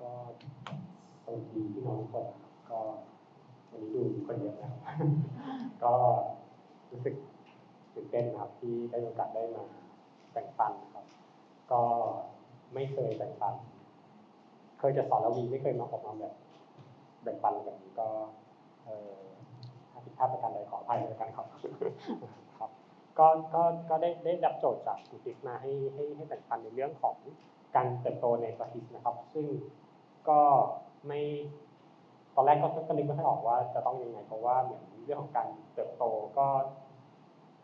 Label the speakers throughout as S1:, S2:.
S1: ก็สวัสดีพี่น้องทุกคนก็วันนี้ดูคนเยอะนะครับก็รู้สึกตื่นเต้นครับที่ได้โอกาสได้มาแบ่งปันนะครับ ก็ไม่เคยแบ่งปัน เคยจะสอนแล้ววีไม่เคยมาออกมาแบบแบ่งปันแบบนี้ก็เออถ้าผิดพลาดประการใดขออภัยในการครับครับ ก็ก็ก็ได้ได้รับโจทย์จากคุณติ๊กมาให้ให้ให้แบ่งปันในเรื่องของ การเติบโตในประเทศนะครับ ซึ่งก็ไม่ตอนแรกก็ก็นึกไม่ค่อยออกว่าจะต้องยังไง เพราะว่าเหมือนเรื่องของการเติบโตก็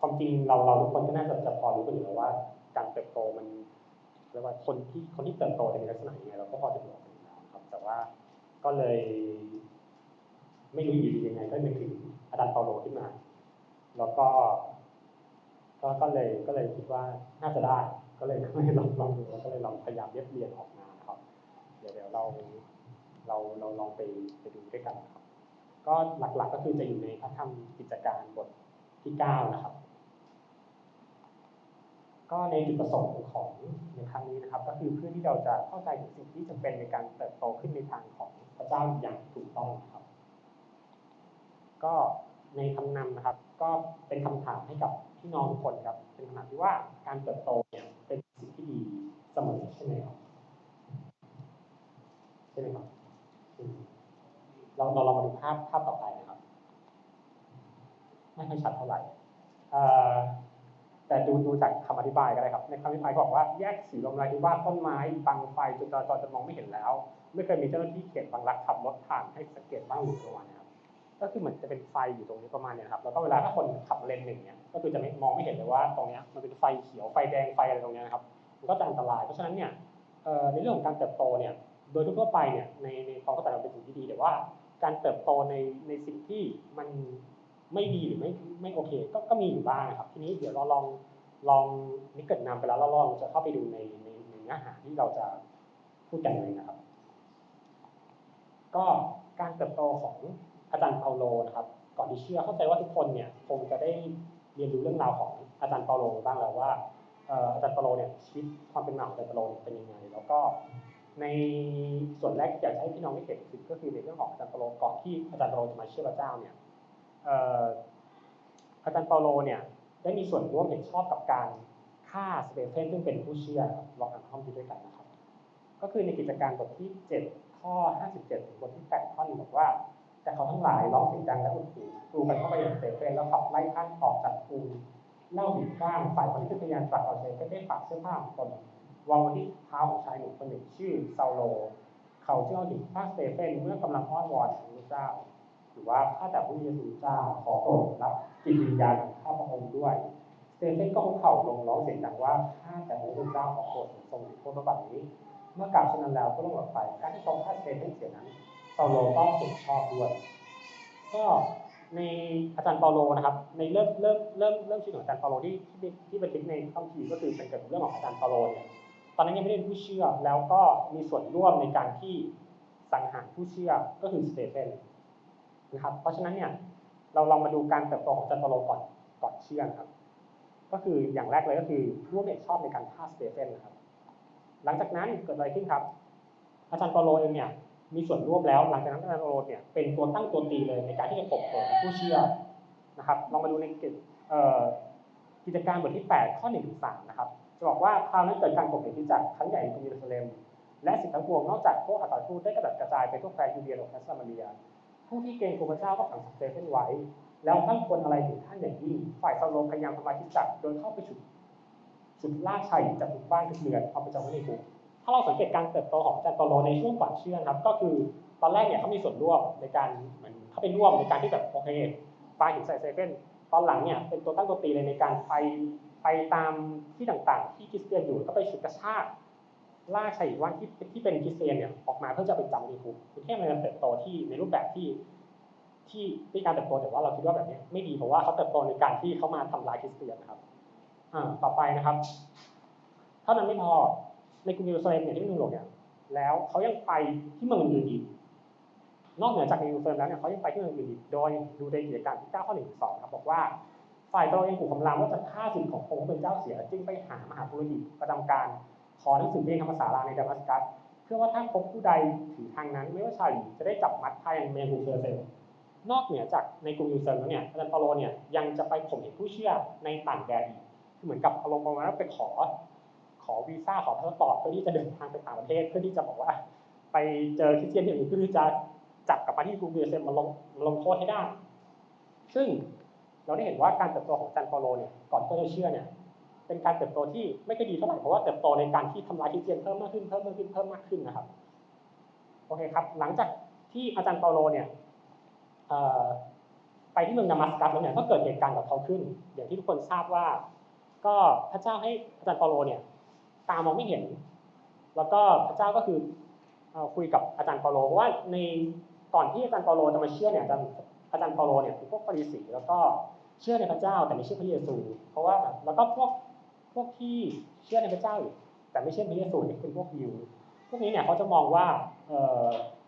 S1: ความจริงเราเราทุกคนก็น่าจะจะพอรู้กันอยู่แล้วว่า การเติบโตมันเรียกว่าคนที่คนที่เติบโตจะมีลักษณะยังไงเราก็พอจะรู้กันอยู่แล้วครับ แต่ว่าก็เลย ไม่รู้อยู่ดียังไง ก็นึกถึงอาจารย์เปาโลขึ้นมา แล้วก็ ก็ก็เลยก็เลยคิดว่าน่าจะได้ ก็เลยก็เลยลองลองดูแล้วก็เลยลองพยายามเรียบเรียงออกมานะครับ เดี๋ยวเดี๋ยวเราเราเราลองไปไปดูด้วยกันนะครับ ก็หลักๆก็คือจะอยู่ในพระธรรมกิจการบทที่เก้านะครับ ก็ในจุดประสงค์ของในครั้งนี้นะครับ ก็คือเพื่อที่เราจะเข้าใจถึงสิ่งที่จำเป็นในการเติบโตขึ้นในทางของพระเจ้าอย่างถูกต้องนะครับ ก็ในคำนำนะครับ ก็เป็นคำถามให้กับพี่น้องทุกคนครับ เป็นคำถามที่ว่าการเติบโตเนี่ยเป็นสิ่งที่ดีเส มอใช่ไหมครับใช่ไหมครับอืมเราลองมาดูภาพภาพต่อไปนะครับ ไม่ค่อยชัดเท่าไหร่แต่ดูดูจากคำอธิบายก็ได้ครับ ในคำอธิบายบอกว่าแยกสีลมลายที่ว่าต้นไม้บังไฟจนจราจรจะมองไม่เห็นแล้ว ไม่เคยมีเจ้าหน้าที่เขตบางรักขับรถผ่านให้สังเกตบ้างหรือประมาณนี้ครับก็คือเหมือนจะเป็นไฟอยู่ตรงนี้ประมาณเนี้นะครับแล้วก็เวลาถ้าคนขับเลนหนึ่งเนี่ยก็คือจะไม่มองไม่เห็นเลยว่าตรงเนี้ยมันเป็นไฟเขียวไฟแดงไฟอะไรตรงเนี้ยนะครับ ก็จะอันตราย เพราะฉะนั้นเนี่ยในเรื่องของการเติบโตเนี่ยโดยทั่วไปเนี่ยในในความเข้าใจเราเป็นสิ่งที่ดีแต่ว่าการเติบโตในในสิ่งที่มันไม่ดีหรือไม่ไม่โอเค ก็ก็มีอยู่บ้างนะครับทีนี้เดี๋ยวเราลองลองนี่เกิดนำไปแล้วเราลองจะเข้าไปดูในในในเนื้อหาที่เราจะพูดกันเลยนะครับ ก็การเติบโตของอาจารย์เปาโลนะครับ ก่อนที่เชื่อเข้าใจว่าทุกคนเนี่ยคงจะได้เรียนรู้เรื่องราวของอาจารย์เปาโลบ้างแล้วว่า อาจารย์เปาโลเนี่ยชีวิตความเป็นมาของอาจารย์เปาโลเป็นยังไง แล้วก็ในส่วนแรกที่อยากให้พี่น้องได้เห็นคือก็คือในเรื่องของอาจารย์เปาโลก่อนที่อาจารย์เปาโลจะมาเชื่อพระเจ้าเนี่ยอาจารย์เปาโลเนี่ยได้มีส่วนร่วมเห็นชอบกับการฆ่าสเตเฟนซึ่งเป็นผู้เชื่อครับลองอ่านข้อมูลด้วยกันนะครับ ก็คือในกิจการบทที่ 7 ข้อ 57 ถึงบทที่ 8 ข้อหนึงบอกว่าแต่เขาทั้งหลายร้องเสียงดังและอุดหูกรูกันเข้าไปยังสเตเฟนแล้วขับไล่ท่านออกจากกรุง เล่าหินข้างฝ่ายคนที่พยายามปรับเอาสเตเฟนได้ปักเสื้อผ้าของตนวางไว้ที่เท้าของชายหนุ่มคนหนึ่งชื่อซาโล เขาเจ้าหินฆ่าสเตเฟนเมื่อกำลังอ้อนวอนพระเจ้าหรือว่าข้าแต่พระเยซูเจ้าขอโปรดรับจิตวิญญาณของข้าพระองค์ด้วยสเตเฟนก็คุกเข่าลงร้องเสียงดังว่าข้าแต่พระเยซูเจ้าขอโปรดทรงโทษระบาปนี้ เมื่อกล่าวเช่นนั้นแล้วก็ลงหลับไป การที่ทรงฆ่าสเตเฟนเสียนั้นเปาโลก็เห็นชอบด้วย ก็ ในอาจารย์เปาโลนะครับ ในเริ่มเริ่มเริ่มเริ่มชีวิตของอาจารย์เปาโลที่ที่ที่บันทึกในคัมภีร์ก็คือเป็นเกี่ยวกับเรื่องของอาจารย์เปาโลเนี่ยตอนนั้นยังไม่ได้เป็นผู้เชื่อแล้วก็มีส่วนร่วมในการที่สังหารผู้เชื่อก็คือสเตเฟนนะครับ เพราะฉะนั้นเนี่ยเราลองมาดูการเติบโตของอาจารย์เปาโลก่อนก่อนเชื่อนะครับ ก็คืออย่างแรกเลยก็คือร่วมเห็นชอบในการฆ่าสเตเฟนนะครับ หลังจากนั้นเกิดอะไรขึ้นครับ อาจารย์เปาโลเองเนี่ย มีส่วนร่วมแล้ว หลังจากนั้นอาจารย์เปาโลเนี่ยเป็นตัวตั้งตัวตีเลยในการที่จะปกป้องผู้เชื่อนะครับลองมาดูในกิจการบทที่ 8 ข้อ1ถึง3นะครับจะบอกว่าคราวนั้นเกิดการปกปิดที่จักครั้งใหญ่ในกรุงเยรูซาเล็มและสิ่งทั้งปวงนอกจากพวกอัครทูตได้กระจัดกระจายไปทั่วแคว้นยูเดียและซามาเรียผู้ที่เกรงกลัวพระเจ้าก็ขังสเตเฟนไว้ แล้วท่านควรอะไรถึงท่านอย่างยิ่งฝ่ายซาโลพยายามทำลายที่จักรโดยเข้าไปฉุดจุดลากชัยจากทุกบ้านทุกเรือนเอาไปจำไว้ในคุกาเราสังเกตการเติบโตของอาจารย์เปาโลในช่วงก่อนเชื่อครับ ก็คือตอนแรกเนี่ยเขามีส่วนร่วมในการเหมือนเขาไปร่วมในการที่แบบโอเคปลาหินใส่เซเว่นตอนหลังเนี่ยเป็นตัวตั้งตัวตีเลยในการไปไปตามที่ต่างๆ ที่คริสเตียนอยู่ก็ไปฉุดกระชากล่ากชัยว่าที่ที่เป็นคริสเตียนเนี่ยออกมาเพื่อจะไปจำในคุกคือแค่มันเติบโตที่ในรูปแบบที่ที่ที่การเติบโตแต่ว่าเราคิดว่าแบบนี้ไม่ดีเพราะว่าเขาเติบโตในการที่เขามาทำลายคริสเตียนนะครับอ่าต่อไปนะครับ เท่านั้นไม่พอ ในกรุงเยรูซาเล็มเนี่ยที่เป็นเมืองหลวงเนี่ยแล้วเขายังไปที่เมืองอื่นอีกนอกเหนือจากในเยรูซาเล็มแล้วเนี่ยเขายังไปที่เมืองอื่นอีกโดยดูในกิจการที่9ข้อ1ถึง2ครับบอกว่าฝ่ายตนเองถูกคำรามว่าจะฆ่าสิทธิ์ขององค์เป็นเจ้าเสีย จึงไปหามหาปุโรหิตประจำการขอหนังสือเรียนธรรมศาลาในดามัสกัสเพื่อว่าถ้าพบผู้ใดถือทางนั้นไม่ว่าชายหรือจะได้จับมัดพายังเมนูเซอร์เซลนอกเหนือจากในกรุงยูเซอร์แล้วเนี่ยอาจารย์เปาโลเนี่ยยังจะไปข่มเหงผู้เชื่อในต่างแดนอีกคือเหมือนกับอารมณ์ประมาณว่าไปขอ อวีซ่าขอพาสปอร์ตเพื่อที่จะเดินทางไปต่างประเทศเพื่อที่จะบอกว่า ไปเจอคริสเตียนที่อื่นเพื่อที่จะจับกลับมาที่กรุงยูเซอร์มาลงมาลงโทษให้ได้ ซึ่งเราได้เห็นว่าการเติบโตของจารย์เปาโลเนี่ยก่อนที่จะเชื่อเนี่ยเป็นการเติบโตที่ไม่ค่อยดีเท่าไหร่เพราะว่าเติบโตในการที่ทำลายคริสเตียนเพิ่มมากขึ้นเพิ่มมากขึ้นเพิ่มมากขึ้นนะครับโอเคครับ หลังจากที่อาจารย์เปาโลเนี่ยไปที่เมืองดามัสกัสแล้วเนี่ยก็เกิดเหตุการณ์กับเขาขึ้น อย่างที่ทุกคนทราบว่า ก็พระเจ้าให้อาจารย์เปาโลเนี่ย ตามองไม่เห็น แล้วก็พระเจ้าก็คือคุยกับอาจารย์เปาโลว่าในก่อนที่อาจารย์เปาโลจะมาเชื่อเนี่ยอาจารย์อาจารย์เปาโลเนี่ยเป็นพวกฟาริสีแล้วก็เชื่อในพระเจ้าแต่ไม่เชื่อพระเยซู เพราะว่าแล้วก็พวกพวกที่เชื่อในพระเจ้าแต่ไม่เชื่อพระเยซูเนี่ยเป็นพวกยิวพวกนี้เนี่ยเขาจะมองว่า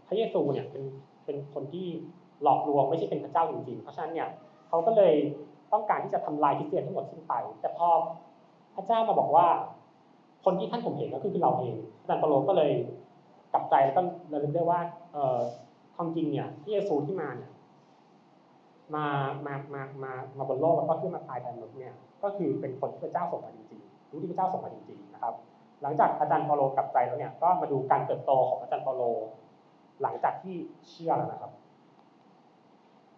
S1: พระเยซูเนี่ยเป็นเป็นคนที่หลอกลวงไม่ใช่เป็นพระเจ้าจริงๆ เพราะฉะนั้นเนี่ยเขาก็เลยต้องการที่จะทำลายคริสเตียนทั้งหมดสิ้นไป แต่พอพระเจ้ามาบอกว่า คนที่ท่านผมเห็นก็คือเราเองอาจารย์เปโลก็เลยกลับใจแล้วก็ระลึกได้ว่าเออความจริงเนี่ยพระเยซูที่มาเนี่ยมามามามามาบนโลกแล้วก็ขึ้นมาตายแทนมนุษย์เนี่ยก็คือเป็นคนที่พระเจ้าส่งมาจริงๆรู้ที่พระเจ้าส่งมาจริงๆนะครับ หลังจากอาจารย์เปาโลกลับใจแล้วเนี่ยก็มาดูการเติบโตของอาจารย์เปาโลหลังจากที่เชื่อแล้วนะครับ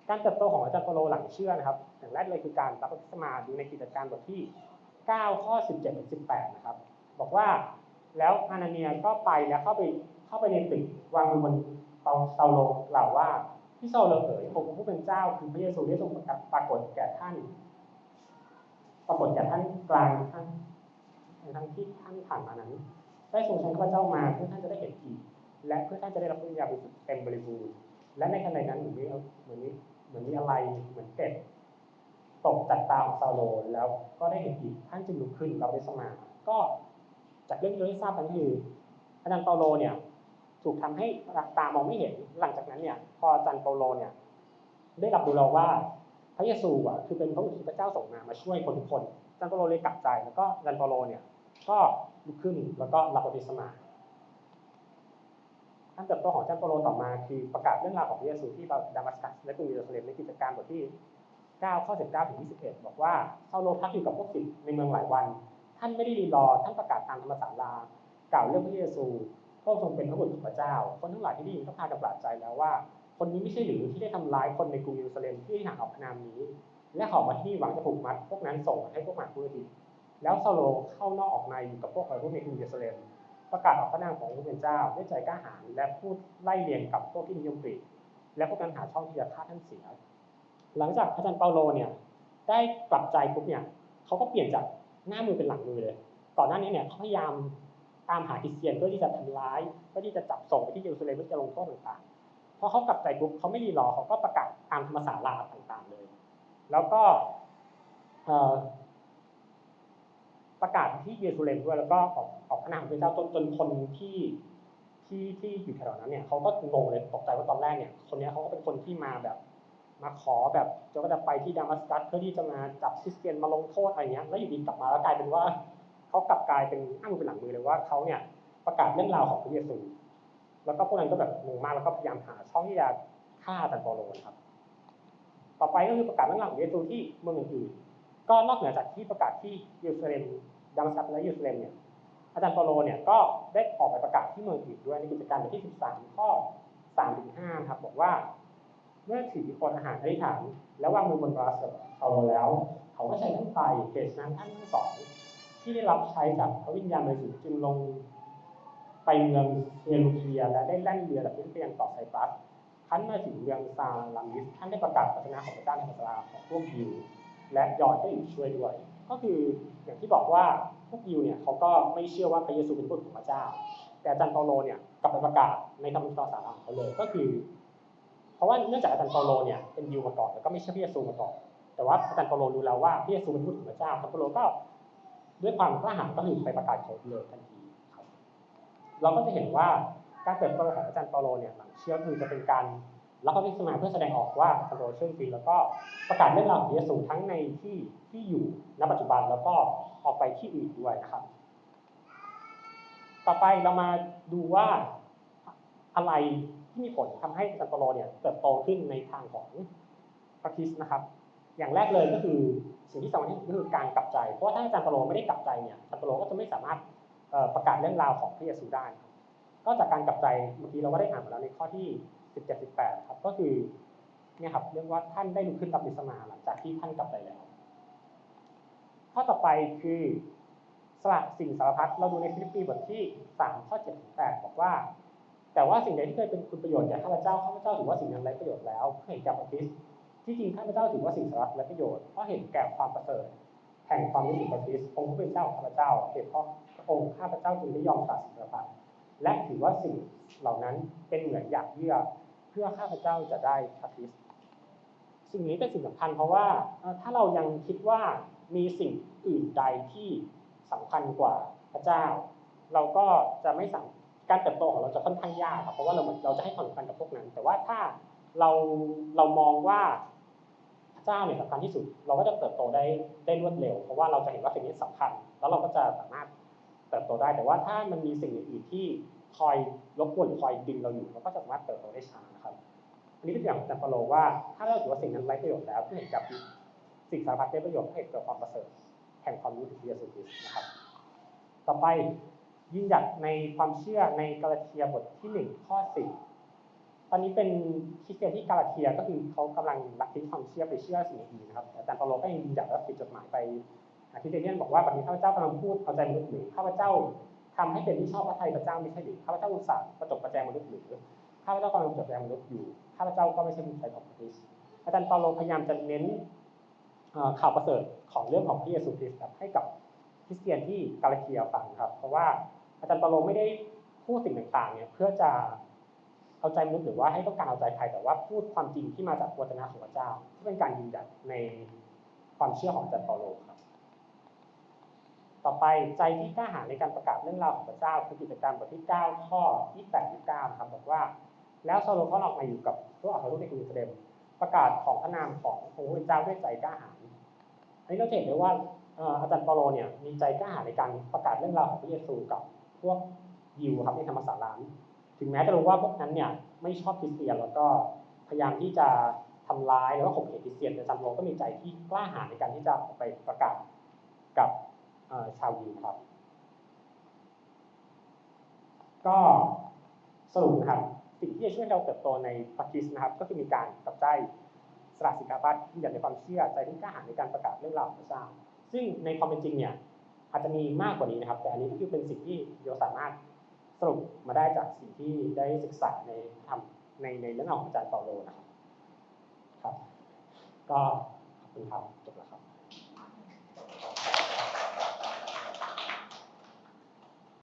S1: การเติบโตของอาจารย์เปาโลหลังเชื่อนะครับอย่างแรกเลยคือการรับพติศมาดูในกิจการบทที่9ข้อ17ถึง18นะครับ บอกว่าแล้วอานาเนียก็ไปแล้วเข้าไปเข้าไปในตึกวางมือบนเตาโลกล่าวว่าที่เซาเลเอ๋ยองค์ผู้เป็นเจ้าคือพระเยซูได้ทรงปรากฏแก่ท่าน ปรากฏแก่ท่านกลางท่านทั้งที่ท่านผ่านมานั้น ได้ทรงใช้ข้าเจ้ามาเพื่อท่านจะได้เห็นอีกและเพื่อท่านจะได้รับพระวิญญาณบริสุทธิ์เต็มบริบูรณ์และในขณะนั้นเหมือนมีเหมือนมีเหมือนมีอะไรเหมือนเกล็ดตกจากตาของซาโลแล้วก็ได้เห็นอีกท่านจึงลุกขึ้นเราได้สมาก็ จากเรื่องที่เราได้ทราบกันคืออาจารย์เปาโลเนี่ยถูกทำให้ตามองไม่เห็นหลังจากนั้นเนี่ยพออาจารย์เปาโลเนี่ยได้รับรู้เราว่าพระเยซูอะคือเป็นพระบุตรที่พระเจ้าส่งมามาช่วยคนทุกคนอาจารย์เปาโลเลยกลับใจแล้วก็อาจารย์เปาโลเนี่ยก็ลุกขึ้นแล้วก็รับบัพติศมาการเติบโตของอาจารย์เปาโลต่อมาคือประกาศเรื่องราวของพระเยซูที่ดามัสกัสและกรุงเยรูซาเล็มในกิจการบทที่9ข้อ19ถึง21 บอกว่าเซาโลพักอยู่กับพวกศิษย์ในเมืองหลายวัน ท่านไม่ได้รีรอท่านประกาศตามธรรมศาลากล่าวเรื่องพระเยซูพระองค์ทรงเป็นพระบุตรของพระเจ้า คนทั้งหลายที่ได้ยินก็พากันประหลาบใจแล้วว่า คนนี้ไม่ใช่หรือที่ได้ทำร้ายคนในกรุงเยรูซาเล็มที่ห่างออกพนามนี้ และขอมาที่นี่หวังจะผูกมัด พวกนั้นส่งให้พวกหมาผู้ดีแล้วซาโลเข้านอกออกในอยู่กับพวกวัยรุ่นในกรุงเยรูซาเล็มประกาศออกพระนามของพระเป็นเจ้าด้วยใจกล้าหาญและพูดไล่เลียงกับพวกที่นิยมปรีและพวกนั้นหาช่องที่จะฆ่าท่านเสีย หลังจากอาจารย์เปาโลเนี่ยได้กลับใจปุ๊บเนี่ยเขาก็เปลี่ยนจาก หน้ามือเป็นหลังมือเลย ก่อนหน้านี้เนี่ยเขาพยายามตามหาคริสเตียนเพื่อที่จะทำร้ายเพื่อที่จะจับส่งไปที่เยรูซาเล็มเพื่อจะลงโทษต่างๆพอเขากลับใจปุ๊บเขาไม่รีรอเขาก็ประกาศตามธรรมศาลาต่างๆเลย แล้วก็ประกาศที่เยรูซาเล็มด้วยแล้วก็ออกออกพระนามพระเจ้าจนจนคนที่ที่ที่อยู่แถวนั้นเนี่ยเขาก็งงเลยตกใจว่าตอนแรกเนี่ยคนนี้เขาก็เป็นคนที่มาแบบ มาขอแบบจะก็จะไปที่ดามัสกัสเพื่อที่จะมาจับคริสเตียนมาลงโทษอะไรเงี้ยแล้วอยู่ดีกลับมาแล้วกลายเป็นว่าเขากลับกลายเป็นอ้างเป็นหลังมือเลยว่าเขาเนี่ยประกาศเรื่องราวของพระเยซูแล้วก็พวกนั้นก็แบบงงมากแล้วก็พยายามหาช่องที่จะฆ่าอาจารย์เปโลครับ ต่อไปก็คือประกาศเรื่องราวของเยซูที่เมืองอื่นๆก็นอกเหนือจากที่ประกาศที่เยรูซาเล็มดามัสกัสและเยรูซาเล็มเนี่ยอาจารย์เปโลเนี่ยก็ได้ออกไปประกาศที่เมืองอื่นด้วยในกิจการบทที่ 13 ข้อ 3-5 ครับบอกว่า เมื่อถือคนอาหารอธิษฐานแล้ววางมือบนบาสเปาโลแล้ว เขาก็ใช้ท่านไปเหตุนั้นท่านทั้งสองที่ได้รับใช้จากพระวิญญาณบริสุทธิ์จึงลงไปเมืองเอลูเคียและได้แล่นเรือแบบเพียงต่อไซปรัสท่านมาถึงเมืองซาลามิสท่านได้ประกาศศาสนาของพระเจ้าในภาษาของพวกยิวและยอดให้อยู่ช่วยด้วย ก็คืออย่างที่บอกว่าพวกยิวเนี่ยเขาก็ไม่เชื่อว่าพระเยซูเป็นผู้ของพระเจ้า แต่อาจารย์เปาโลเนี่ยกลับไปประกาศในธรรมภาษาของเขาเลยก็คือ ราะว่าเนื่องจากอาจารย์เปาโลเนี่ยเป็นยิวมาก่อนแล้วก็ไม่เชื่อพระเยซูมาก่อนแต่ว่าอาจารย์เปาโลรู้แล้วว่าพระเยซูเป็นผู้ของพระเจ้าอาจารย์เปาโลก็ด้วยความกล้าหาญก็คือไปประกาศเขาเลยทันทีครับเราก็จะเห็นว่าการเติบโตของอาจารย์เปาโลเนี่ยหลังเชื่อคือจะเป็นการรับพระวิสมาเพื่อแสดงออกว่าอาจารย์เปาโลเชื่อจริงแล้วก็ประกาศเรื่องราวของเยซูทั้งในที่ที่อยู่ณปัจจุบันแล้วก็ออกไปที่อื่นด้วยนะครับ ต่อไปเรามาดูว่าอะไร ที่มีผลทำให้อาจารย์เปโลเนี่ยเติบโตขึ้นในทางของพระคิสนะครับ อย่างแรกเลยก็คือสิ่งที่สำคัญที่สุดก็คือการกลับใจ เพราะว่าถ้าอาจารย์เปโลไม่ได้กลับใจเนี่ยอาจารย์เปโลก็จะไม่สามารถประกาศเรื่องราวของพระเยซูได้ครับก็จากการกลับใจเมื่อกี้เราก็ได้อ่านมาแล้วในข้อที่ 17 18ครับก็คือเนี่ยครับเรื่องว่าท่านได้ลุกขึ้นรับบิสมาหลังจากที่ท่านกลับใจแล้ว ข้อต่อไปคือสละสิ่งสารพัดเราดูในฟิลิปปีบทที่ 3 ข้อ7ถึง8บอกว่า แต่ว่าสิ่งใดที่เคยเป็นคุณประโยชน์แก่ข้าพเจ้าข้าพเจ้าถือว่าสิ่งนั้นไร้ประโยชน์แล้วเพื่อเห็นแก่พระคริสต์ที่จริงข้าพเจ้าถือว่าสิ่งสาระไร้ประโยชน์เพราะเห็นแก่ความประเสริฐแห่งความรู้สึกพระคริสต์องค์ผู้เป็นเจ้าของข้าพเจ้าเหตุเพราะองค์ข้าพเจ้าจึงได้ยอมสละสิ่งสาพัดและถือว่าสิ่งเหล่านั้นเป็นเหมือนอยากเยื่อเพื่อข้าพเจ้าจะได้พระคริสต์สิ่งนี้เป็นสิ่งสำคัญเพราะว่าถ้าเรายังคิดว่ามีสิ่งอื่นใดที่สำคัญกว่าพระเจ้า เราก็จะไม่สาม การเติบโตของเราจะค่อนข้างยากครับเพราะว่าเราเราจะให้ความสำคัญกับพวกนั้น แต่ว่าถ้าเราเรามองว่าพระเจ้าเนี่ยสำคัญที่สุด เราก็จะเติบโตได้ได้รวดเร็ว เพราะว่าเราจะเห็นว่าสิ่งนี้สำคัญ แล้วเราก็จะสามารถเติบโตได้ แต่ว่าถ้ามันมีสิ่งอื่นที่คอยรบกวนคอยดึงเราอยู่เราก็จะสามารถเติบโตได้ช้านะครับอันนี้เป็นอย่างของอาจารย์เปโลว่าถ้าเราถือว่าสิ่งนั้นไร้ประโยชน์แล้วเพื่อเห็นกับสิ่งสารพัดได้ประโยชน์เพื่อเห็นเกิดความประเสริฐแห่งความรู้ถึงพระเยซูคริสต์นะครับ ต่อไป ยืนหยัดในความเชื่อในกาลาเทียบทที่หนึ่งข้อสิบตอนนี้เป็นคริสเตียนที่กาลาเทียก็คือเขากำลังลักทิ้งความเชื่อไปเชื่อสิ่งอื่นนะครับอาจารย์เปาโลก็ยังยืนหยัดและปิดจดหมายไปอาทิตย์เดียนบอกว่าแบบนี้ข้าพเจ้ากำลังพูดเอาใจมนุษย์หรือข้าพเจ้าทำให้เป็นที่ชอบพระทัยพระเจ้าไม่ใช่หรือข้าพเจ้าอุตส่าห์ประจบประแจงมนุษย์หรือข้าพเจ้ากำลังจดแรงมนุษย์อยู่ข้าพเจ้าก็ไม่ใช่ผู้ใช้ของคริสต์อาจารย์เปาโลพยายามจะเน้นข่าวประเสริฐของเรื่องของพระเยซูคริสต์ให้กับคริสเตียนที่กาลาเทียฟังครับ เพราะว่า อาจารย์ปาโลไม่ได้พูดสิ่งต่างๆเนี่ยเพื่อจะเอาใจมนุษย์หรือว่าให้ต้องการเอาใจใครแต่ว่าพูดความจริงที่มาจากวจนะของพระเจ้าที่เป็นการยืนยันในความเชื่อของอาจารย์เปาโลครับ ต่อไปใจที่กล้าหาญในการประกาศเรื่องราวของพระเจ้าคือกิจการบทที่ 9 ข้อ 28 29นะครับบอกว่า แล้วซาโลก็ออกมาอยู่กับพวกอัครทูตในกรุงเยรูซาเล็มประกาศของพระนามขององค์พระเจ้าด้วยใจกล้าหาญอันนี้เราเห็นได้ว่าเอ่ออาจารย์เปาโลเนี่ยมีใจกล้าหาญในการประกาศเรื่องราวของพระเยซูกับ พวกยิวครับในธรรมศาสตร์ล้านถึงแม้จะรู้ว่าพวกนั้นเนี่ยไม่ชอบคริสเตียนแล้วก็พยายามที่จะทำร้ายหรือว่าข่มเหงคริสเตียนแต่จารย์เปาโลก็มีใจที่กล้าหาญในการที่จะไปประกาศกับชาวยิวครับ ก็สรุปนะครับสิ่งที่จะช่วยเราเติบโตในพระคริสนะครับ ก็คือมีการตัดใจสละสิกขาปัตยืนหยัดในความเชื่อใจที่กล้าหาญในการประกาศเรื่องราวของพระเจ้าซึ่งในความเป็นจริงเนี่ย อาจจะมีมากกว่านี้นะครับ แต่อันนี้คือเป็นสิ่งที่โยสามารถสรุปมาได้จากสิ่งที่ได้ศึกษาในทำในในเรื่องของอาจารย์เปาโลนะครับครับ ก็ขอบคุณครับจบแล้วครับ